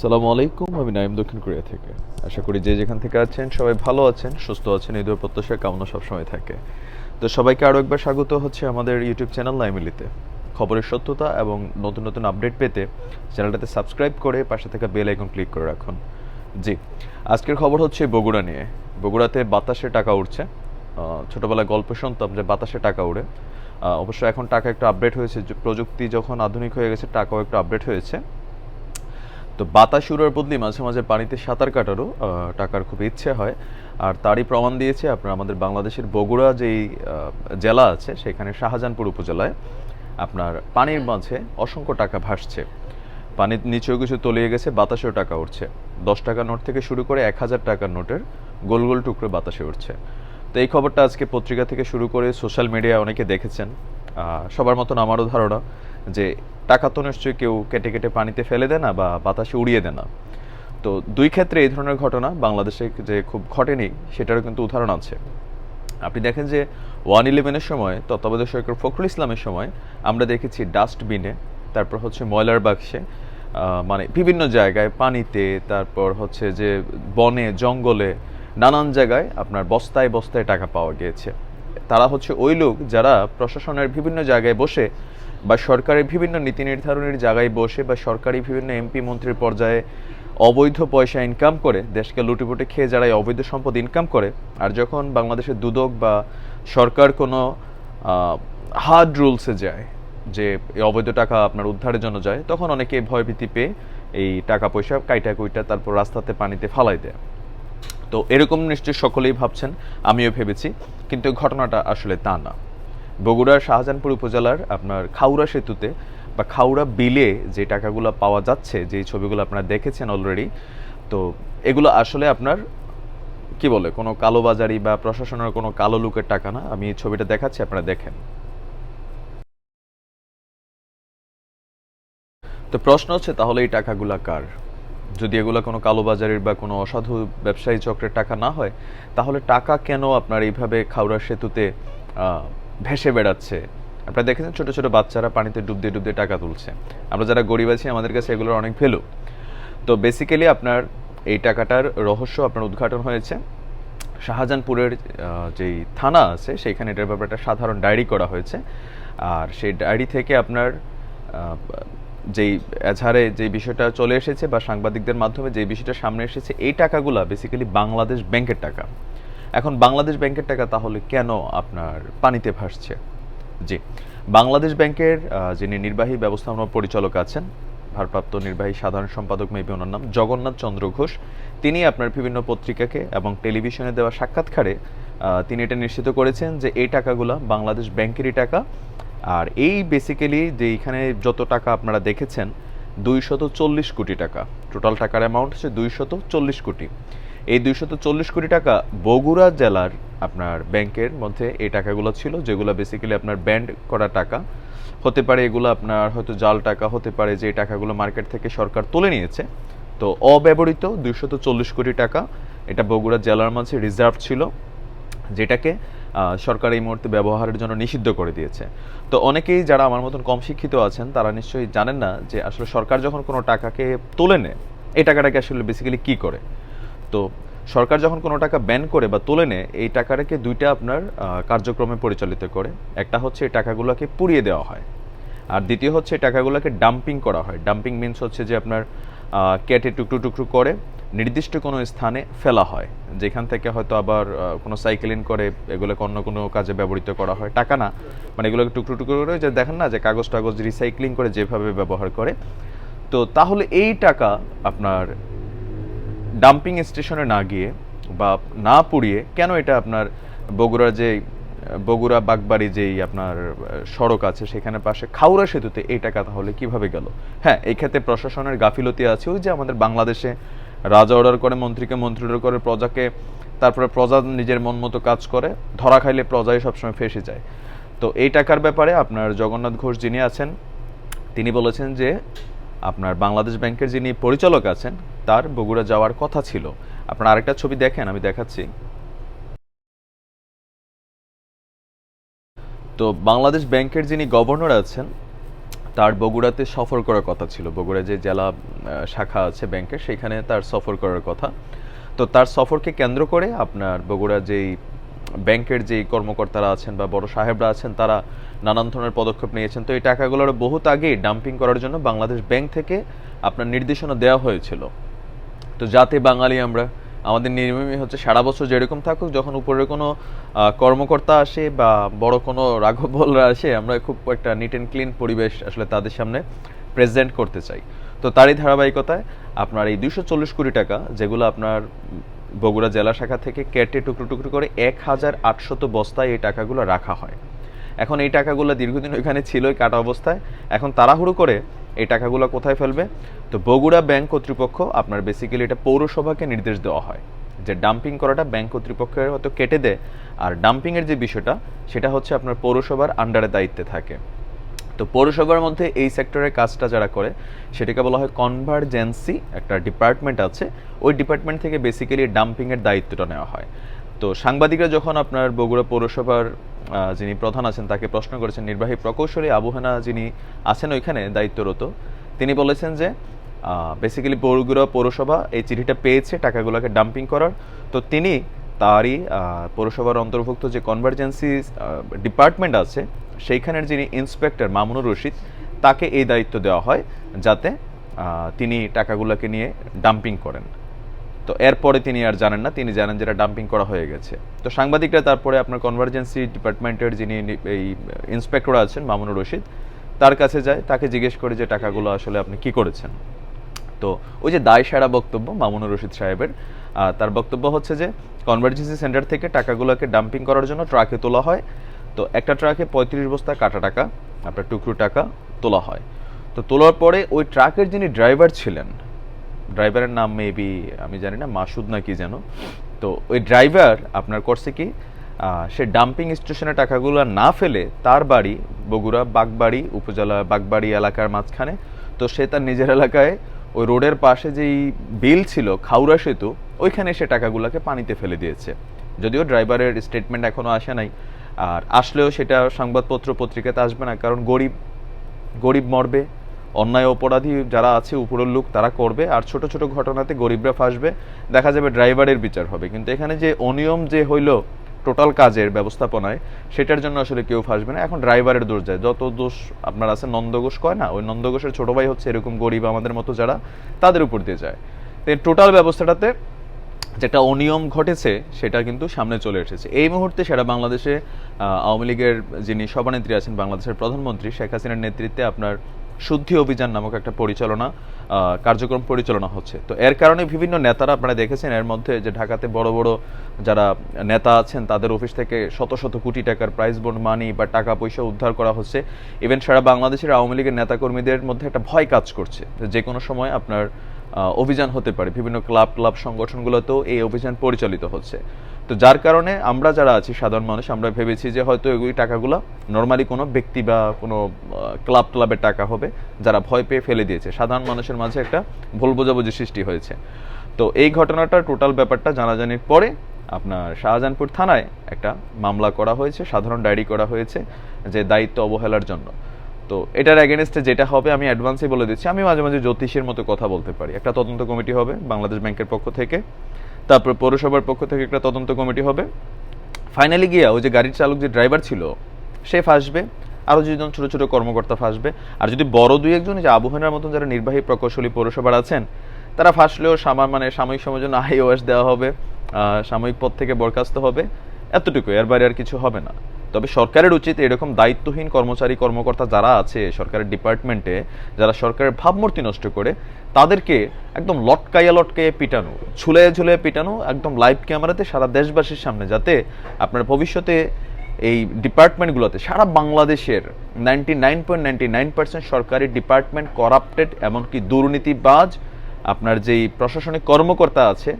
সালামু আলাইকুম, আমি নাইম দক্ষিণ কোরিয়া থেকে। আশা করি যে যেখান থেকে আছেন সবাই ভালো আছেন, সুস্থ আছেন এই দুই প্রত্যাশার কামনা সবসময় থাকে। তো সবাইকে আরও একবার স্বাগত হচ্ছে আমাদের ইউটিউব চ্যানেল নাইমিলিতে। খবরের সত্যতা এবং নতুন নতুন আপডেট পেতে চ্যানেলটাতে সাবস্ক্রাইব করে পাশে থাকা বেল আইকন ক্লিক করে রাখুন। জি, আজকের খবর হচ্ছে বগুড়া নিয়ে। বগুড়াতে বাতাসে টাকা উঠছে ছোটোবেলায় গল্প শুনতাম যে বাতাসে টাকা উড়ে। অবশ্য এখন টাকা একটু আপডেট হয়েছে। প্রযুক্তি যখন আধুনিক হয়ে গেছে, টাকাও একটু আপডেট হয়েছে। তো বাতাস উড়ার বদলি মাঝে মাঝে পানিতে সাঁতার কাটারও টাকার খুব ইচ্ছে হয়। আর তারই প্রমাণ দিয়েছে আপনার আমাদের বাংলাদেশের বগুড়া যেই জেলা আছে, সেখানে শাহজাহানপুর উপজেলায় আপনার পানির মাঝে অসংখ্য টাকা ভাসছে। পানির নিচেও কিছু তলিয়ে গেছে, বাতাসেও টাকা উঠছে। দশ টাকা নোট থেকে শুরু করে এক হাজার টাকার নোটের গোল গোল টুকরো বাতাসে উঠছে। তো এই খবরটা আজকে পত্রিকা থেকে শুরু করে সোশ্যাল মিডিয়ায় অনেকে দেখেছেন। সবার মতন আমারও ধারণা। যে টাকা তো নিশ্চয়ই কেউ কেটে কেটে পানিতে ফেলে দেয় না বা বাতাসে উড়িয়ে দেয় না। তো দুই ক্ষেত্রে এই ধরনের ঘটনা বাংলাদেশে যে খুব ঘটেনি, সেটারও কিন্তু উদাহরণ আছে। আপনি দেখেন যে ওয়ান ইলেভেনের সময়, তত্ত্বাবধায়ক সরকার ফখরুল ইসলামের সময় আমরা দেখেছি ডাস্টবিনে, তারপর হচ্ছে ময়লার বাক্সে মানে বিভিন্ন জায়গায় পানিতে, তারপর হচ্ছে যে বনে, জঙ্গলে, নানান জায়গায় আপনার বস্তায় বস্তায় টাকা পাওয়া গিয়েছে। তারা হচ্ছে ওই লোক যারা প্রশাসনের বিভিন্ন জায়গায় বসে বা সরকারের বিভিন্ন নীতি নির্ধারণের জায়গায় বসে বা সরকারি বিভিন্ন এমপি মন্ত্রীর পর্যায়ে অবৈধ পয়সা ইনকাম করে, দেশকে লুটেপুটে খেয়ে যারা অবৈধ সম্পদ ইনকাম করে, আর যখন বাংলাদেশের দুদক বা সরকার কোনো হার্ড রুলসে যায় যে অবৈধ টাকা আপনার উদ্ধারের জন্য যায়, তখন অনেকে ভয়ভীতি পেয়ে এই টাকা পয়সা কাইটা কুইটা তারপর রাস্তাতে পানিতে ফালাই দেয়। তো এরকম নিশ্চয়ই সকলেই ভাবছেন, আমিও ভেবেছি, কিন্তু ঘটনাটা আসলে তা না। বগুড়ার শাহজাহানপুর উপজেলার আপনার খাউড়া সেতুতে বা খাউড়া বিলে যে টাকাগুলো পাওয়া যাচ্ছে, যে ছবিগুলো আপনারা দেখেছেন অলরেডি তো এগুলো আসলে আপনার, কি বলে, কোনো কালোবাজারি বা প্রশাসনের কোনো কালো লুকের টাকা না। আমি ছবিটা দেখাচ্ছি, আপনারা দেখেন। তো প্রশ্ন হচ্ছে, তাহলে এই টাকাগুলা কার? যদি এগুলো কোনো কালোবাজারির বা কোনো অসাধু ব্যবসায়ী চক্রের টাকা না হয়, তাহলে টাকা কেন আপনার এইভাবে খাওড়া সেতুতে ভেসে বেড়াচ্ছে। আপনারা দেখেছেন ছোটো ছোটো বাচ্চারা পানিতে ডুব দিয়ে ডুব দিয়ে টাকা তুলছে। আমরা যারা গরিব আছি, আমাদের কাছে এগুলোর অনেক ভ্যালু তো বেসিক্যালি আপনার এই টাকাটার রহস্য আপনার উদ্ঘাটন হয়েছে। শাহজাহানপুরের যেই থানা আছে, সেইখানে এটার ব্যাপারে একটা সাধারণ ডায়েরি করা হয়েছে। আর সেই ডায়েরি থেকে আপনার যেই এজাহারে যে বিষয়টা চলে এসেছে বা সাংবাদিকদের মাধ্যমে যে বিষয়টা সামনে এসেছে, এই টাকাগুলা বেসিক্যালি বাংলাদেশ ব্যাংকের টাকা। এখন বাংলাদেশ ব্যাংকের টাকা তাহলে কেন আপনার পানিতে ভাসছে? জি, বাংলাদেশ ব্যাংকের যিনি নির্বাহী ব্যবস্থাপনা পরিচালক আছেন, ভারপ্রাপ্ত নির্বাহী সাধারণ সম্পাদক মেবি ওনার নাম, জগন্নাথ চন্দ্র ঘোষ, তিনি আপনার বিভিন্ন পত্রিকাকে এবং টেলিভিশনে দেওয়া সাক্ষাৎকারে তিনি এটা নিশ্চিত করেছেন যে এই টাকাগুলা বাংলাদেশ ব্যাংকেরই টাকা। আর এই বেসিক্যালি যে এখানে যত টাকা আপনারা দেখেছেন, দুইশত চল্লিশ কোটি টাকা। টোটাল টাকার অ্যামাউন্ট হচ্ছে দুইশত চল্লিশ কোটি। এই দুইশত চল্লিশ কোটি টাকা বগুড়া জেলার আপনার ব্যাংকের মধ্যে এই টাকাগুলো ছিল, যেগুলো বেসিক্যালি আপনার ব্যান্ড করা টাকা। হতে পারে এগুলো আপনার হয়তো জাল টাকা, হতে পারে যে টাকাগুলো মার্কেট থেকে সরকার তুলে নিয়েছে। তো অব্যবহৃত দুইশত চল্লিশ কোটি টাকা এটা বগুড়া জেলার মাঝে রিজার্ভ ছিল, যেটাকে সরকার এই মুহূর্তে ব্যবহারের জন্য নিষিদ্ধ করে দিয়েছে। তো অনেকেই যারা আমার মতন কম শিক্ষিত আছেন, তারা নিশ্চয়ই জানেন না যে আসলে সরকার যখন কোনো টাকাকে তুলে নেয়, এই টাকাটাকে আসলে বেসিক্যালি কী করে? তো সরকার যখন কোনো টাকা ব্যান করে বা তুলে নেয়, এই টাকাটাকে দুইটা আপনার কার্যক্রমে পরিচালিত করে। একটা হচ্ছে এই টাকাগুলোকে পুড়িয়ে দেওয়া হয়। আর দ্বিতীয় হচ্ছে এই টাকাগুলোকে ডাম্পিং করা হয়। ডাম্পিং মিনস হচ্ছে যে আপনার কেটে টুকরো টুকরো করে নির্দিষ্ট কোনো স্থানে ফেলা হয়, যেখান থেকে হয়তো আবার কোনো সাইকেলিং করে, এগুলোকে অন্য কোনো কাজে ব্যবহৃত করা হয়। টাকা না মানে এগুলোকে টুকরো টুকরো করে যে দেখেন না, যে কাগজ টাগজ রিসাইক্লিং করে যেভাবে ব্যবহার করে। তো তাহলে এই টাকা আপনার ডাম্পিং স্টেশনে না গিয়ে বা না পুড়িয়ে কেন এটা আপনার বগুড়ার যে, বগুড়া বাগবাড়ি যেই আপনার সড়ক আছে সেখানে পাশে খাউড়া সেতুতে এই টাকা তাহলে কীভাবে গেল? হ্যাঁ এই ক্ষেত্রে প্রশাসনের গাফিলতি আছে। ওই যে আমাদের বাংলাদেশে রাজা অর্ডার করে, মন্ত্রীকে মন্ত্রী অর্ডার করে, প্রজাকে তারপরে প্রজা নিজের মন মতো কাজ করে, ধরা খাইলে প্রজাই সবসময় ফেসে যায়। তো এই টাকার ব্যাপারে আপনার জগন্নাথ ঘোষ যিনি আছেন, তিনি বলেছেন যে আপনার বাংলাদেশ ব্যাংকের যিনি পরিচালক আছেন, তার বগুড়া যাওয়ার কথা ছিল। আপনার আরেকটা ছবি দেখেন, আমি দেখাচ্ছি। তো বাংলাদেশ ব্যাংকের যিনি গভর্নর আছেন, তার বগুড়াতে সফর করার কথা ছিল। বগুড়া যে জেলা শাখা আছে ব্যাংকের, সেখানে তার সফর করার কথা। তো তার সফরকে কেন্দ্র করে আপনার বগুড়া যেই ব্যাংকের যেই কর্মকর্তারা আছেন বা বড় সাহেবরা আছেন, তারা নানান ধরনের পদক্ষেপ নিয়েছেন। তো এই টাকাগুলোর বহুত আগেই ডাম্পিং করার জন্য বাংলাদেশ ব্যাংক থেকে আপনার নির্দেশনা দেওয়া হয়েছিল। তো যাতে বাঙালি আমরা, আমাদের নিয়মই হচ্ছে সারা বছর যেরকম থাকুক, যখন উপরের কোনো কর্মকর্তা আসে বা বড় কোনো রাঘবলরা আসে, আমরা খুব একটা নিট অ্যান্ড ক্লিন পরিবেশ আসলে তাদের সামনে প্রেজেন্ট করতে চাই। তো তারই ধারাবাহিকতায় আপনার এই দুশো চল্লিশ কোটি টাকা, যেগুলো আপনার বগুড়া জেলা শাখা থেকে কেটে টুকরো টুকরো করে এক হাজার আটশত বস্তায় এই টাকাগুলো রাখা হয়। এখন এই টাকাগুলো দীর্ঘদিন ওইখানে ছিলই কাটা অবস্থায়। এখন তাড়াহুড়ো করে এই টাকাগুলো কোথায় ফেলবে? তো বগুড়া ব্যাংক কর্তৃপক্ষ আপনার বেসিক্যালি এটা পৌরসভাকে নির্দেশ দেওয়া হয় যে ডাম্পিং করাটা ব্যাংক কর্তৃপক্ষের হয়তো কেটে দেয়। আর ডাম্পিংয়ের যে বিষয়টা, সেটা হচ্ছে আপনার পৌরসভার আন্ডারে দায়িত্বে থাকে। তো পৌরসভার মধ্যে এই সেক্টরের কাজটা যারা করে, সেটাকে বলা হয় কনভার্জেন্সি একটা ডিপার্টমেন্ট আছে। ওই ডিপার্টমেন্ট থেকে বেসিক্যালি ডাম্পিংয়ের দায়িত্বটা নেওয়া হয়। তো সাংবাদিকরা যখন আপনার বগুড়া পৌরসভার যিনি প্রধান আছেন, তাকে প্রশ্ন করেছেন, নির্বাহী প্রকৌশলী আবুহানা যিনি আছেন ওইখানে দায়িত্বরত, তিনি বলেছেন যে বেসিক্যালি বগুড়া পৌরসভা এই চিঠিটা পেয়েছে, টাকাগুলোকে ডাম্পিং করার। তো তিনি তারই পৌরসভার অন্তর্ভুক্ত যে কনভার্জেন্সি ডিপার্টমেন্ট আছে সেইখানের যিনি ইন্সপেক্টর মামুনুর রশিদ, তাকে এই দায়িত্ব দেওয়া হয় যাতে তিনি টাকাগুলোকে নিয়ে ডাম্পিং করেন। তো এরপরে তিনি আর জানেন না, তিনি জানেন যেটা ডাম্পিং করা হয়ে গেছে। তো সাংবাদিকরা তারপরে আপনার কনভার্জেন্সি ডিপার্টমেন্টের যিনি এই ইন্সপেক্টর আছেন, মামুনুর রশিদ, তার কাছে যায়, তাকে জিজ্ঞেস করে যে টাকাগুলো আসলে আপনি কি করেছেন। তো ওই যে দায় সারা বক্তব্য মামুনুর রশিদ সাহেবের তার বক্তব্য হচ্ছে যে কনভার্জেন্সি সেন্টার থেকে টাকাগুলোকে ডাম্পিং করার জন্য ট্রাকে তোলা হয়। তো একটা ট্রাকে পঁয়ত্রিশ বস্তা কাটা টাকা, আপনার টুকরো টাকা তোলা হয়। তো তোলার পরে ওই ট্রাকের যিনি ড্রাইভার ছিলেন, ড্রাইভারের নাম মেবি আমি জানি না, মাসুদ না কি যেন, তো ওই ড্রাইভার আপনার করছে কি সে ডাম্পিং স্টেশনে টাকাগুলো না ফেলে তার বাড়ি, বগুড়া বাগবাড়ি উপজেলা বাগবাড়ি এলাকার মাঝখানে, তো সে তার নিজের এলাকায় ওই রোডের পাশে যেই বিল ছিল খাউরা সেতু, ওইখানে সে টাকাগুলোকে পানিতে ফেলে দিয়েছে। যদিও ড্রাইভারের স্টেটমেন্ট এখনও আসে নাই আর আসলেও সেটা সংবাদপত্র পত্রিকাতে আসবে না, কারণ গরিব গরিব মরবে, অন্যায় অপরাধী যারা আছে, উপরের লোক, তারা করবে, আর ছোট ছোট ঘটনাতে গরিবরা ফাঁসবে, দেখা যাবে ড্রাইভারের বিচার হবে। কিন্তু এখানে যে অনিয়ম যে হইল টোটাল কাজের ব্যবস্থাপনায়, সেটার জন্য আসলে কেউ ফাঁসবে না। এখন ড্রাইভারের দোষ যায়। যত দোষ আপনার আছে, নন্দঘোষ কয় না? ওই নন্দঘোষের ছোট ভাই হচ্ছে এরকম গরিব আমাদের মতো যারা, তাদের উপর দিয়ে যায়। তো টোটাল ব্যবস্থাটাতে যেটা অনিয়ম ঘটেছে, সেটা কিন্তু সামনে চলে এসেছে। এই মুহূর্তে সেটা বাংলাদেশে আওয়ামী লীগের যিনি সভানেত্রী আছেন বাংলাদেশের প্রধানমন্ত্রী, শেখ হাসিনার নেতৃত্বে আপনার শুদ্ধি অভিযান নামক একটা পরিচালনা কার্যক্রম পরিচালনা হচ্ছে। তো এর কারণে বিভিন্ন নেতারা আপনারা দেখেছেন, এর মধ্যে যে ঢাকাতে বড় বড় যারা নেতা আছেন, তাদের অফিস থেকে শত শত কোটি টাকার প্রাইজ বন্ড মানি বা টাকা পয়সা উদ্ধার করা হচ্ছে। ইভেন সারা বাংলাদেশের আওয়ামী লীগের নেতাকর্মীদের মধ্যে একটা ভয় কাজ করছে। যে কোনো সময় আপনার অভিযান হতে পারে। বিভিন্ন ক্লাব ক্লাব সংগঠনগুলোতেও এই অভিযান পরিচালিত হচ্ছে। তো যার কারণে আমরা যারা আছি, সাধারণ মানুষ, আমরা ভেবেছি যে হয়তো ওই টাকাগুলো নর্মালি কোনো ব্যক্তি বা কোনো ক্লাব ক্লাবের টাকা হবে, যারা ভয় পেয়ে ফেলে দিয়েছে। সাধারণ মানুষের মাঝে একটা ভুল বোঝাবুঝি সৃষ্টি হয়েছে। তো এই ঘটনাটা টোটাল ব্যাপারটা জানাজানির পরে আপনার শাহজাহানপুর থানায় একটা মামলা করা হয়েছে, সাধারণ ডায়েরি করা হয়েছে, যে দায়িত্ব অবহেলার জন্য। তো এটার এগেনস্টে যেটা হবে, আমি অ্যাডভান্সে বলে দিচ্ছি। আমি মাঝে মাঝে জ্যোতিষের মতো কথা বলতে পারি। একটা তদন্ত কমিটি হবে, বাংলাদেশ ব্যাংকের পক্ষ থেকে। তারপর পৌরসভার পক্ষ থেকে একটা তদন্ত কমিটি হবে। ফাইনালি গিয়া ওই যে গাড়ির চালক যে ড্রাইভার ছিল, সে ফাঁসবে। আরও দুজন ছোটো ছোটো কর্মকর্তা ফাঁসবে। আর যদি বড় দুই একজন যে আবহাওয়ার মতন যারা নির্বাহী প্রকৌশলী পৌরসভার আছেন, তারা ফাঁসলেও সামা মানে সাময়িক সময়ের জন্য আইওএস দেওয়া হবে। সাময়িক পদ থেকে বরখাস্ত হবে। এতটুকু এর বাইরে আর কিছু হবে না। তবে সরকারের উচিত এরকম দায়িত্বহীন কর্মচারী, কর্মকর্তা যারা আছে সরকারের ডিপার্টমেন্টে, যারা সরকারের ভাবমূর্তি নষ্ট করে, তাদেরকে একদম লটকাইয়া লটকাইয়া পিটানো, ঝুলে ঝুলে পিটানো, একদম লাইভ ক্যামেরাতে সারা দেশবাসীর সামনে যাতে আপনার ভবিষ্যতে এই ডিপার্টমেন্টগুলোতে সারা বাংলাদেশের ninety nine point ninety nine percent সরকারি ডিপার্টমেন্ট করাপ্টেড এমনকি দুর্নীতিবাজ, আপনার যেই প্রশাসনিক কর্মকর্তা আছে,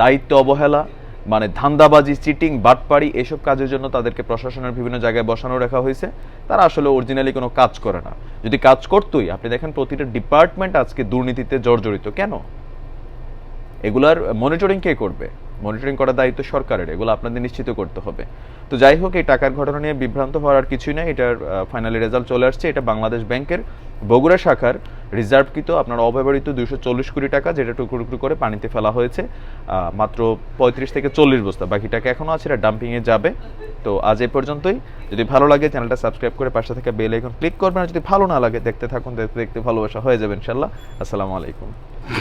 দায়িত্ব অবহেলা মানে ধান্দাবাজি, চিটিং, বাটপাড়ি এসব কাজের জন্য তাদেরকে প্রশাসনের বিভিন্ন জায়গায় বসানো রাখা হয়েছে। তারা আসলে অরিজিনালি কোনো কাজ করে না। যদি কাজ করতোই, আপনি দেখেন প্রতিটা ডিপার্টমেন্ট আজকে দুর্নীতিতে জর্জরিত। কেন? এগুলার মনিটরিং কে করবে? মনিটরিং করার দায়িত্ব সরকারের, এগুলো আপনাদের নিশ্চিত করতে হবে। তো যাই হোক, এই টাকার ঘটনা নিয়ে বিভ্রান্ত হওয়ার আর কিছুই নেই। এটার ফাইনালি রেজাল্ট চলে আসছে। এটা বাংলাদেশ ব্যাংকের বগুড়া শাখার রিজার্ভকৃত, আপনার অব্যবহৃত দুশো চল্লিশ কোটি টাকা, যেটা টুকরো টুকরো করে পানিতে ফেলা হয়েছে। মাত্র পঁয়ত্রিশ থেকে চল্লিশ বস্তা। বাকি টাকা এখনও আছে, এটা ডাম্পিংয়ে যাবে। তো আজ এই পর্যন্তই। যদি ভালো লাগে চ্যানেলটা সাবস্ক্রাইব করে পাশে থেকে বেল আইকন ক্লিক করবেন। আর যদি ভালো না লাগে, দেখতে থাকুন, দেখতে দেখতে ভালোবাসা হয়ে যাবে ইনশাল্লাহ আসসালামু আলাইকুম।